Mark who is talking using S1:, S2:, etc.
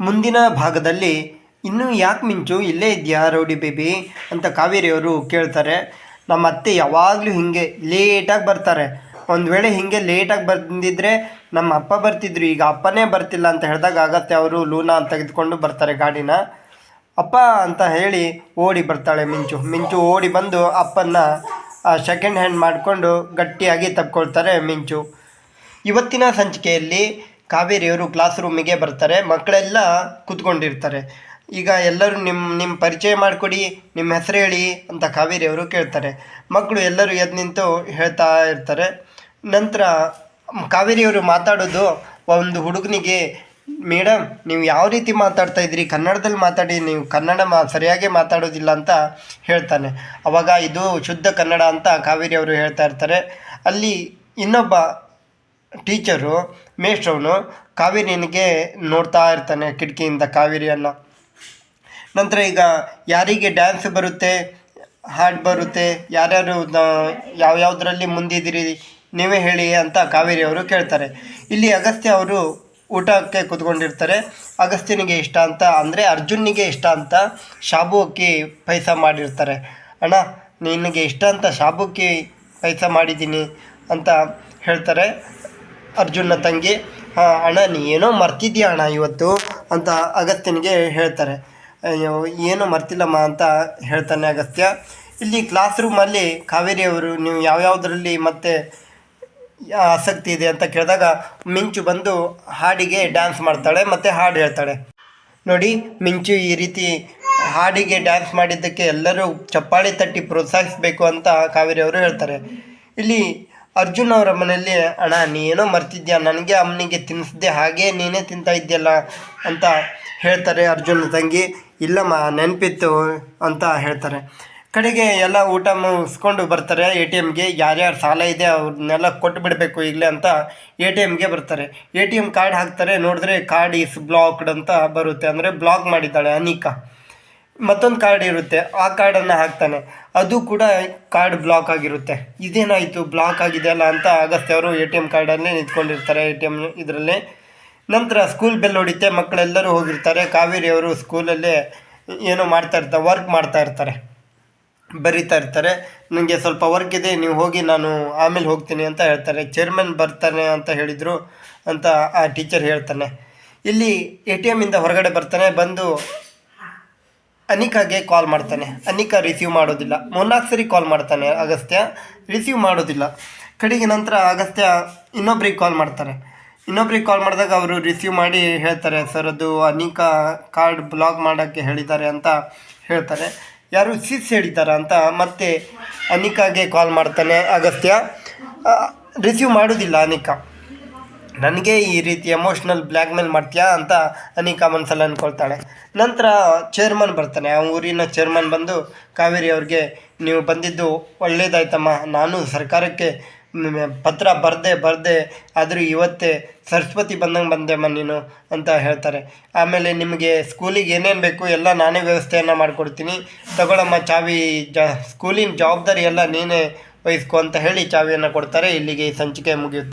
S1: ಮುಂದಿನ ಭಾಗದಲ್ಲಿ ಇನ್ನೂ ಯಾಕೆ ಮಿಂಚು? ಇಲ್ಲೇ ಇದೆಯಾ ರೌಡಿ ಬೇಬಿ? ಅಂತ ಕಾವೇರಿಯವರು ಕೇಳ್ತಾರೆ. ನಮ್ಮ ಅತ್ತೆ ಯಾವಾಗಲೂ ಹೀಗೆ ಲೇಟಾಗಿ ಬರ್ತಾರೆ. ಒಂದು ವೇಳೆ ಹೀಗೆ ಲೇಟಾಗಿ ಬಂದಿದ್ದರೆ ನಮ್ಮ ಅಪ್ಪ ಬರ್ತಿದ್ರು. ಈಗ ಅಪ್ಪನೇ ಬರ್ತಿಲ್ಲ ಅಂತ ಹೇಳಿದಾಗ ಆಗತ್ತೆ ಅವರು ಲೂನಾ ತೆಗೆದುಕೊಂಡು ಬರ್ತಾರೆ ಗಾಡಿನ. ಅಪ್ಪ ಅಂತ ಹೇಳಿ ಓಡಿ ಬರ್ತಾಳೆ ಮಿಂಚು. ಮಿಂಚು ಓಡಿ ಬಂದು ಅಪ್ಪನ್ನ ಸೆಕೆಂಡ್ ಹ್ಯಾಂಡ್ ಮಾಡಿಕೊಂಡು ಗಟ್ಟಿಯಾಗಿ ತಪ್ಕೊಳ್ತಾರೆ ಮಿಂಚು. ಇವತ್ತಿನ ಸಂಚಿಕೆಯಲ್ಲಿ ಕಾವೇರಿಯವರು ಕ್ಲಾಸ್ ರೂಮಿಗೆ ಬರ್ತಾರೆ, ಮಕ್ಕಳೆಲ್ಲ ಕೂತ್ಕೊಂಡಿರ್ತಾರೆ. ಈಗ ಎಲ್ಲರೂ ನಿಮ್ಮ ನಿಮ್ಮ ಪರಿಚಯ ಮಾಡಿಕೊಡಿ ನಿಮ್ಮ ಹೆಸರು ಹೇಳಿ ಅಂತ ಕಾವೇರಿಯವರು ಕೇಳ್ತಾರೆ. ಮಕ್ಕಳು ಎಲ್ಲರೂ ಎದ್ದು ನಿಂತು ಹೇಳ್ತಾ ಇರ್ತಾರೆ. ನಂತರ ಕಾವೇರಿಯವರು ಮಾತಾಡೋದು, ಒಂದು ಹುಡುಗನಿಗೆ ಮೇಡಮ್ ನೀವು ಯಾವ ರೀತಿ ಮಾತಾಡ್ತಾ ಇದ್ದೀರಿ? ಕನ್ನಡದಲ್ಲಿ ಮಾತಾಡಿ, ನೀವು ಕನ್ನಡ ಮಾ, ಸರಿಯಾಗಿ ಮಾತಾಡೋದಿಲ್ಲ ಅಂತ ಹೇಳ್ತಾನೆ. ಅವಾಗ ಇದು ಶುದ್ಧ ಕನ್ನಡ ಅಂತ ಕಾವೇರಿ ಅವರು ಹೇಳ್ತಾ ಇರ್ತಾರೆ. ಅಲ್ಲಿ ಇನ್ನೊಬ್ಬ ಟೀಚರು, ಮೇಷ್ಟ್ರವನು ಕಾವೇರಿನಿಗೆ ನೋಡ್ತಾ ಇರ್ತಾನೆ, ಕಿಟಕಿಯಿಂದ ಕಾವೇರಿಯನ್ನು. ನಂತರ ಈಗ ಯಾರಿಗೆ ಡ್ಯಾನ್ಸ್ ಬರುತ್ತೆ ಹಾಡು ಬರುತ್ತೆ, ಯಾರ್ಯಾರು ಯಾವ್ಯಾವುದರಲ್ಲಿ ಮುಂದಿದ್ದೀರಿ, ನೀವೇ ಹೇಳಿ ಅಂತ ಕಾವೇರಿ ಅವರು ಕೇಳ್ತಾರೆ. ಇಲ್ಲಿ ಅಗಸ್ತ್ಯ ಅವರು ಊಟಕ್ಕೆ ಕೂತ್ಕೊಂಡಿರ್ತಾರೆ. ಅಗಸ್ತ್ಯನಿಗೆ ಇಷ್ಟ ಅಂತ, ಅಂದರೆ ಅರ್ಜುನಿಗೆ ಇಷ್ಟ ಅಂತ ಶಾಬು ಪೈಸ ಮಾಡಿರ್ತಾರೆ. ಅಣ್ಣ, ನಿನಗೆ ಇಷ್ಟ ಅಂತ ಶಾಬು ಪೈಸ ಮಾಡಿದ್ದೀನಿ ಅಂತ ಹೇಳ್ತಾರೆ. ಅರ್ಜುನ್ನ ತಂಗಿ ಅಣ್ಣ, ನೀ ಏನೋ ಮರ್ತಿದ್ಯಾ ಅಣ್ಣ ಇವತ್ತು? ಅಂತ ಅಗಸ್ತ್ಯನಿಗೆ ಹೇಳ್ತಾರೆ. ಏನೋ ಮರ್ತಿಲ್ಲಮ್ಮ ಅಂತ ಹೇಳ್ತಾನೆ ಅಗಸ್ತ್ಯ. ಇಲ್ಲಿ ಕ್ಲಾಸ್ ರೂಮಲ್ಲಿ ಕಾವೇರಿಯವರು, ನೀವು ಯಾವ್ಯಾವುದರಲ್ಲಿ ಮತ್ತೆ ಆಸಕ್ತಿ ಇದೆ ಅಂತ ಕೇಳಿದಾಗ ಮಿಂಚು ಬಂದು ಹಾಡಿಗೆ ಡ್ಯಾನ್ಸ್ ಮಾಡ್ತಾಳೆ ಮತ್ತು ಹಾಡು ಹೇಳ್ತಾಳೆ. ನೋಡಿ, ಮಿಂಚು ಈ ರೀತಿ ಹಾಡಿಗೆ ಡ್ಯಾನ್ಸ್ ಮಾಡಿದ್ದಕ್ಕೆ ಎಲ್ಲರೂ ಚಪ್ಪಾಳೆ ತಟ್ಟಿ ಪ್ರೋತ್ಸಾಹಿಸಬೇಕು ಅಂತ ಕಾವೇರಿ ಅವರು ಹೇಳ್ತಾರೆ. ಇಲ್ಲಿ ಅರ್ಜುನ್ ಅವರ ಮನೆಯಲ್ಲಿ, ಅಣ್ಣ ನೀ ಏನೋ ಮರ್ತಿದ್ಯಾ? ನನಗೆ ಅಮ್ಮನಿಗೆ ತಿನ್ನಿಸ್ದೆ ಹಾಗೆ ನೀನೇ ತಿಂತಾ ಇದ್ದೀಯಲ್ಲ ಅಂತ ಹೇಳ್ತಾರೆ ಅರ್ಜುನ್ ತಂಗಿ. ಇಲ್ಲಮ್ಮ, ನೆನಪಿತ್ತು ಅಂತ ಹೇಳ್ತಾರೆ. ಕಡೆಗೆ ಎಲ್ಲ ಊಟ ಮುಗಿಸ್ಕೊಂಡು ಬರ್ತಾರೆ ಎ ಟಿ ಎಮ್ಗೆ. ಯಾರ್ಯಾರು ಸಾಲ ಇದೆ ಅವ್ರನ್ನೆಲ್ಲ ಕೊಟ್ಟು ಬಿಡಬೇಕು ಈಗಲೇ ಅಂತ ಎ ಟಿ ಎಮ್ಗೆ ಬರ್ತಾರೆ. ಎ ಟಿ ಎಂ ಕಾರ್ಡ್ ಹಾಕ್ತಾರೆ. ನೋಡಿದ್ರೆ ಕಾರ್ಡ್ ಇಸ್ ಬ್ಲಾಕ್ಡ್ ಅಂತ ಬರುತ್ತೆ. ಅಂದರೆ ಬ್ಲಾಕ್ ಮಾಡಿದ್ದಾಳೆ ಅನಿಕಾ. ಮತ್ತೊಂದು ಕಾರ್ಡ್ ಇರುತ್ತೆ. ಆ ಕಾರ್ಡನ್ನು ಹಾಕ್ತಾನೆ. ಅದು ಕೂಡ ಕಾರ್ಡ್ ಬ್ಲಾಕ್ ಆಗಿರುತ್ತೆ. ಇದೇನಾಯಿತು? ಬ್ಲಾಕ್ ಆಗಿದೆಯಲ್ಲ ಅಂತ ಆಗಸ್ತೆ ಅವರು ಎ ಟಿ ಎಂ ಕಾರ್ಡಲ್ಲೇ ನಿಂತ್ಕೊಂಡಿರ್ತಾರೆ ಎ ಟಿ ಎಂ ಇದರಲ್ಲಿ. ನಂತರ ಸ್ಕೂಲ್ ಬೆಲ್ ಹೊಡಿತೆ. ಮಕ್ಕಳೆಲ್ಲರೂ ಹೋಗಿರ್ತಾರೆ. ಕಾವೇರಿ ಅವರು ಸ್ಕೂಲಲ್ಲೇ ಏನೋ ಮಾಡ್ತಾ ಇರ್ತಾರೆ ವರ್ಕ್ ಮಾಡ್ತಾ ಇರ್ತಾರೆ. ಬರೀತಾ ಇರ್ತಾರೆ. ನನಗೆ ಸ್ವಲ್ಪ ವರ್ಕ್ ಇದೆ. ನೀವು ಹೋಗಿ ನಾನು ಆಮೇಲೆ ಹೋಗ್ತೀನಿ ಅಂತ ಹೇಳ್ತಾರೆ. ಚೇರ್ಮನ್ ಬರ್ತಾನೆ ಅಂತ ಹೇಳಿದರು ಅಂತ ಆ ಟೀಚರ್ ಹೇಳ್ತಾನೆ. ಇಲ್ಲಿ ಎ ಟಿ ಎಮ್ಮಿಂದ ಹೊರಗಡೆ ಬರ್ತಾನೆ. ಬಂದು ಅನಿಕಾಗೆ ಕಾಲ್ ಮಾಡ್ತಾನೆ. ಅನಿಕಾ ರಿಸೀವ್ ಮಾಡೋದಿಲ್ಲ. ಮೂರ್ನಾಲ್ಕು ಕಾಲ್ ಮಾಡ್ತಾನೆ ಅಗಸ್ತ್ಯ. ರಿಸೀವ್ ಮಾಡೋದಿಲ್ಲ. ಕಡೆಗೆ ನಂತರ ಅಗಸ್ತ್ಯ ಇನ್ನೊಬ್ರಿಗೆ ಕಾಲ್ ಮಾಡ್ತಾರೆ. ಇನ್ನೊಬ್ರಿಗೆ ಕಾಲ್ ಮಾಡಿದಾಗ ಅವರು ರಿಸೀವ್ ಮಾಡಿ ಹೇಳ್ತಾರೆ, ಸರ್, ಅದು ಅನಿಕಾ ಕಾರ್ಡ್ ಬ್ಲಾಕ್ ಮಾಡೋಕ್ಕೆ ಹೇಳಿದ್ದಾರೆ ಅಂತ ಹೇಳ್ತಾರೆ. ಯಾರು ಸಿಸ್ ಹೇಳಿದ್ದಾರೆ ಅಂತ ಮತ್ತೆ ಅನಿಕಾಗೆ ಕಾಲ್ ಮಾಡ್ತಾನೆ ಅಗಸ್ತ್ಯ. ರಿಸೀವ್ ಮಾಡೋದಿಲ್ಲ ಅನಿಕಾ. ನನಗೆ ಈ ರೀತಿ ಎಮೋಷ್ನಲ್ ಬ್ಲ್ಯಾಕ್ ಮೇಲ್ ಮಾಡ್ತೀಯಾ ಅಂತ ಅನಿಕಾ ಮನಸ್ಸಲ್ಲಿ ಅಂದ್ಕೊಳ್ತಾಳೆ. ನಂತರ ಚೇರ್ಮನ್ ಬರ್ತಾನೆ. ಆ ಊರಿನ ಚೇರ್ಮನ್ ಬಂದು ಕಾವೇರಿ ಅವ್ರಿಗೆ, ನೀವು ಬಂದಿದ್ದು ಒಳ್ಳೇದಾಯ್ತಮ್ಮ. ನಾನು ಸರ್ಕಾರಕ್ಕೆ ಪತ್ರ ಬರದೆ ಬರದೆ ಆದರೂ ಇವತ್ತೇ ಸರಸ್ವತಿ ಬಂದಂಗೆ ಬಂದೆಮ್ಮ ನೀನು ಅಂತ ಹೇಳ್ತಾರೆ. ಆಮೇಲೆ ನಿಮಗೆ ಸ್ಕೂಲಿಗೆ ಏನೇನು ಬೇಕು ಎಲ್ಲ ನಾನೇ ವ್ಯವಸ್ಥೆಯನ್ನು ಮಾಡಿಕೊಡ್ತೀನಿ. ತಗೊಳ್ಳಮ್ಮ ಚಾವಿ ಜ ಸ್ಕೂಲಿನ ಜವಾಬ್ದಾರಿ ಎಲ್ಲ ನೀನೇ ವಹಿಸ್ಕೊ ಅಂತ ಹೇಳಿ ಚಾವಿಯನ್ನು ಕೊಡ್ತಾರೆ. ಇಲ್ಲಿಗೆ ಸಂಚಿಕೆ ಮುಗಿಯುತ್ತೆ.